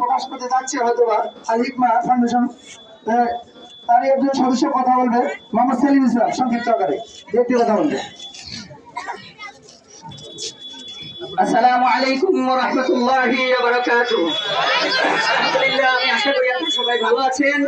প্রকাশ করতে যাচ্ছে হয়তো বা হিকমা ফাউন্ডেশন তারই একজন সদস্য কথা বলবে। মোহাম্মদ সেলিম ইসলাম, সংক্ষিপ্ত আকারে। কথা বলবে। আসসালামু আলাইকুম ওয়া রাহমাতুল্লাহি ওয়া বারাকাতুহু। আলহামদুলিল্লাহ, আমি আশা করি আপনারা সবাই ভালো আছেন।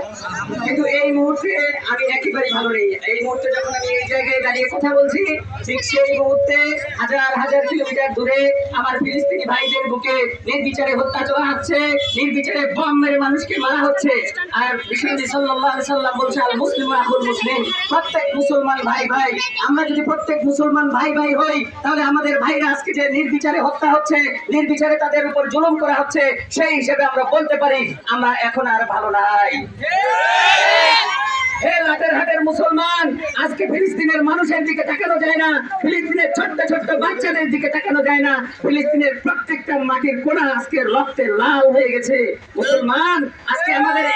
কিন্তু এই মুহূর্তে আমি একেবারেই ভালো নেই। এই মুহূর্তে যখন আমি এই জায়গায় দাঁড়িয়ে কথা বলছি, ঠিক সেই মুহূর্তে হাজার হাজার কিলোমিটার দূরে আমার ফিলিস্তিনি ভাইদের বুকে নির্বিচারে হত্যা চলা হচ্ছে, নির্বিচারে বম মেরে মানুষকে মারা হচ্ছে। আর বিশ্বনবী সাল্লাল্লাহু আলাইহি সাল্লাম বলছে, আল মুসলিম আখুল মুসলিম। প্রত্যেক মুসলমান ভাই ভাই, আমরা যদি প্রত্যেক মুসলমান ভাই ভাই হই, তাহলে আমাদের ভাইরা আজকে যে নির্বিচারে হত্যা হচ্ছে, নির্বিচারে তাদের উপর জুলুম করা হচ্ছে, সেই হিসেবে আমরা বলতে পারি, আমরা এখন আর ভালো নাই। মুসলমান মানুষের দিকে ছোট্ট ছোট্ট বাচ্চাদের দিকে প্রত্যেকটা আজকে লাল হয়ে গেছে। মুসলমান, আজকে আমাদের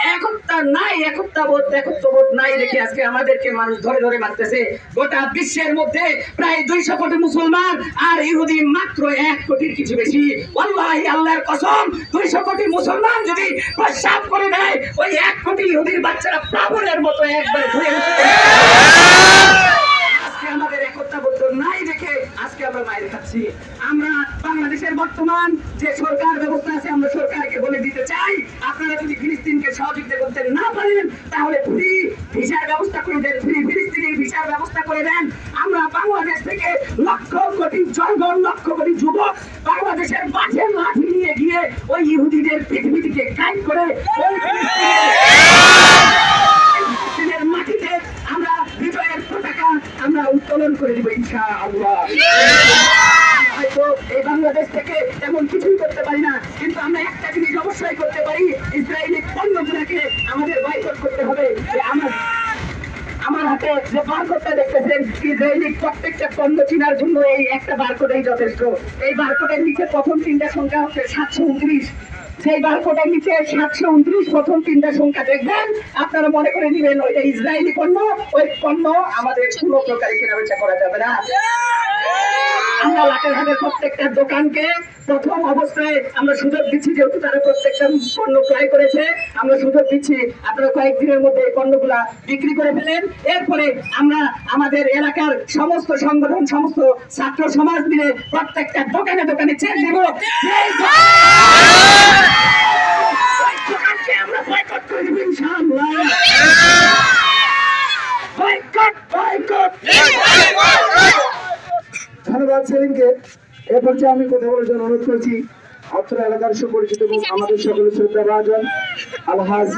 নাই দেখে আজকে আমাদেরকে মানুষ ধরে ধরে মারতেছে। গোটা বিশ্বের মধ্যে প্রায় দুইশো কোটি মুসলমান আর ইহুদি মাত্র এক কোটির কিছু বেশি। আল্লাহ আল্লাহর কসম, দুইশো কোটি মুসলমান যদি প্রস্রাব করে দেয়, ওই এক কোটি ইহুদির বাচ্চারা প্লাবনের মতো একবার ধরে বাংলাদেশের বর্তমান যে সরকার ব্যবস্থা আছে, আমরা সরকারকে বলে দিতে চাই, আপনারা যদি ফিলিস্তিনকে সহযোগিতা করতে না পারেন, তাহলে ফ্রি ভিসার ব্যবস্থা করে দেন ফ্রি ফিলিস্তিনের ভিসার ব্যবস্থা করে দেন। আমরা বাংলাদেশ থেকে লক্ষ কোটি জনগণ, লক্ষ কোটি যুবক বাংলাদেশের মাঝে লাঠি নিয়ে গিয়ে ওই ইহুদিদের পৃথিবী থেকে কাইট করে, ওই ফিলিস্তিনের মাটিতে আমরা বিজয়ের পতাকা আমরা উত্তোলন করে দিব ইনশা আল্লাহ হয়তো এই বাংলাদেশ থেকে তেমন কিছুই করতে পারি না। কিন্তু আমরা একটা জিনিস অবশ্যই করতে পারি, ইসরায়েলি পণ্যগুলোকে আমাদের বয়কট করতে হবে। আমার আমার হাতে যে বারকোডটা দেখতেছেন, ইসরায়েলি প্রত্যেকটা পণ্য কেনার জন্য এই একটা বারকোডেই যথেষ্ট। এই বারকোডের নিচে প্রথম তিনটা সংখ্যা হচ্ছে সাতশো উনত্রিশ। সেই বারকোডের নিচে সাতশো উনত্রিশ প্রথম তিনটা সংখ্যা দেখবেন। আপনারা মনে করে নিবেন ওইটা ইসরায়েলি পণ্য ওই পণ্য আমাদের কোনো প্রকারে কেনা বেচা করা যাবে না। আমরা লাটেরহাটের প্রত্যেকটা দোকানকে প্রথম অবস্থায় আমরা সুযোগ দিচ্ছি, যেহেতু তারা প্রত্যেকটা পণ্য ক্রয় করেছে, আমরা সুযোগ দিচ্ছি আপনারা কয়েকদিনের মধ্যে এই পণ্যগুলা বিক্রি করে ফেলেন। এরপরে আমরা আমাদের এলাকার সমস্ত সংগঠন, সমস্ত ছাত্র সমাজ মিলে প্রত্যেকটা দোকানে দোকানে চেক দেব যেই দোকান- ওই দোকানকে আমরা বয়কট করে দেবো ইনশাআল্লাহ বয়কট বয়কট সেলিমকে এ পর্যায়ে আমি কথা বলার জন্য অনুরোধ করছি। আপনার এলাকার সুপরিচিত এবং আমাদের সকলের শ্রদ্ধা ভাজন আলহাজ।